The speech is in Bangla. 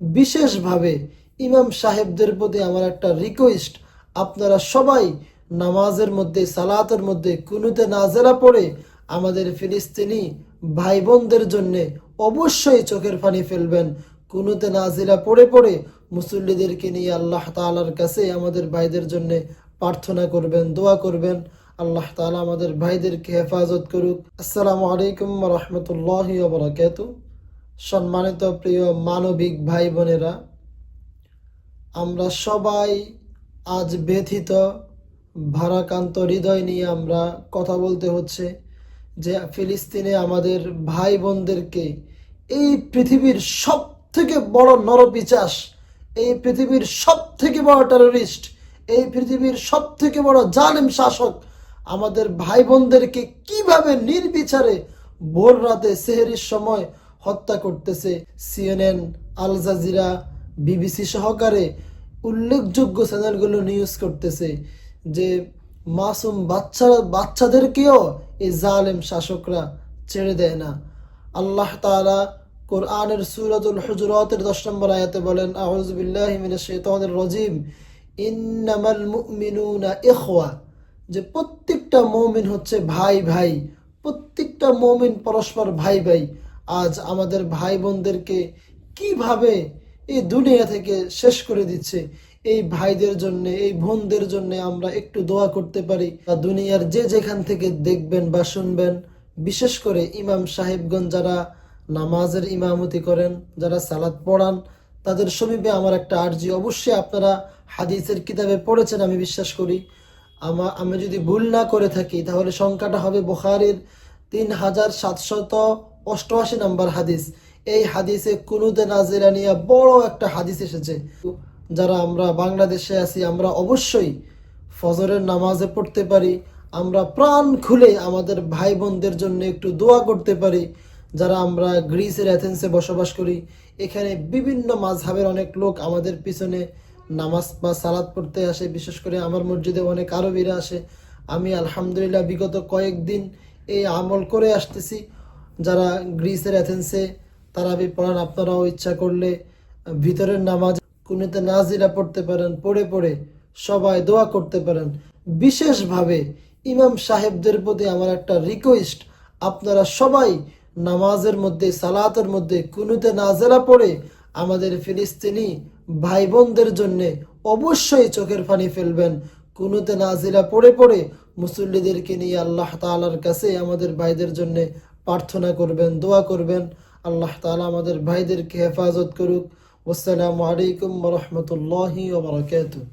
বিশেষভাবে ইমাম সাহেবদের প্রতি আমার একটা রিকোয়েস্ট আপনারা সবাই নামাজের মধ্যে, সালাতের মধ্যে কুনুতে নাজেলা পড়ে, আমাদের ফিলিস্তিনি ভাই বোনদের জন্যে অবশ্যই চোখের পানি ফেলবেন। কুনুতে নাজিলা পড়ে পড়ে মুসল্লিদেরকে নিয়ে আল্লাহ তালার কাছে আমাদের ভাইদের জন্য প্রার্থনা করবেন, দোয়া করবেন। আল্লাহ তাআলা আমাদের ভাইদেরকে হেফাজত করুক। আসসালামু আলাইকুম রহমতুল্লাহ বরাকাতু সম্মানিত প্রিয় মানবিক ভাই বোনেরা আমরা সবাই আজ ব্যথিত ভারাকান্ত হৃদয় নিয়ে আমরা কথা বলতে হচ্ছে যে ফিলিস্তিনে আমাদের ভাই বোনদেরকে এই পৃথিবীর সব থেকে বড় নরপিচাস, এই পৃথিবীর সব থেকে বড় টেররিস্ট এই পৃথিবীর সব থেকে বড় জালেম শাসক আমাদের ভাই বোনদেরকে কীভাবে নির্বিচারে ভোর রাতে সেহেরির সময় হত্যা করতেছে সিএনএন, আল জাজিরা, বিবিসি সহকারে উল্লেখযোগ্য চ্যানেলগুলো নিউজ করতেছে যে মাসুম বাচ্চা বাচ্চাদেরকেও এই জালেম শাসকরা ছেড়ে দেয় না। আল্লাহ তাআলা কোরআনের সূরাতুল হুজুরাতের 10 নম্বর আয়াতে বলেন, আউযু বিল্লাহি মিনাশ শাইতানির রাজিম। ইন্নামাল মুমিনুনা ইখওয়া। যে প্রত্যেকটা মুমিন হচ্ছে ভাই ভাই প্রত্যেকটা মুমিন পরস্পর ভাই ভাই আজ আমাদের ভাই বোনদেরকে কীভাবে এই দুনিয়া থেকে শেষ করে দিচ্ছে? এই ভাইদের জন্য, এই বোনদের জন্য আমরা একটু দোয়া করতে পারি। বা দুনিয়ার যে যেখান থেকে দেখবেন বা শুনবেন, বিশেষ করে ইমাম সাহেবগঞ্জ যারা নামাজের ইমামতি করেন, যারা সালাদ পড়ান, তাদের সমীপে আমার একটা আর্জি। অবশ্যই আপনারা হাদিসের কিতাবে পড়েছেন, আমি বিশ্বাস করি। আমা আমি যদি ভুল না করে থাকি, তাহলে সংখ্যাটা হবে বুখারির তিন হাজার সাতশত অষ্টআশি নম্বর হাদিস। এই হাদিসে কুনুদে নাজিরা নিয়ে বড় একটা হাদিস এসেছে। যারা আমরা বাংলাদেশে আছি, আমরা অবশ্যই ফজরের নামাজে পড়তে পারি। আমরা প্রাণ খুলে আমাদের ভাই বোনদের জন্য একটু দোয়া করতে পারি। যারা আমরা গ্রিসের অ্যাথেন্সে বসবাস করি, এখানে বিভিন্ন মাঝহাবের অনেক লোক আমাদের পিছনে নামাজ বা সালাদ পড়তে আসে। বিশেষ করে আমার মসজিদে অনেক আরবিরা আসে। আমি আলহামদুলিল্লাহ বিগত কয়েকদিন এই আমল করে আসতেছি। যারা গ্রিসের অ্যাথেন্সে তারাবি পড়ান, আপনারাও ইচ্ছা করলে ভিতরের নামাজ কুনিতে নাজিরা পড়তে পারেন, পড়ে পড়ে সবাই দোয়া করতে পারেন। বিশেষভাবে ইমাম সাহেবদের প্রতি আমার একটা রিকোয়েস্ট আপনারা সবাই নামাজের মধ্যে, সালাতের মধ্যে কুনুতে নাজেলা পড়ে আমাদের ফিলিস্তিনি ভাই বোনদের জন্যে অবশ্যই চোখের পানি ফেলবেন। কুনুতে নাজিলা পড়ে পড়ে মুসল্লিদেরকে নিয়ে আল্লাহ তাআলার কাছে আমাদের ভাইদের জন্য প্রার্থনা করবেন দোয়া করবেন। আল্লাহ তালা আমাদের ভাইদেরকে হেফাজত করুক। আসসালামু আলাইকুম রহমতুল্লাহি ওবরাকাতুহ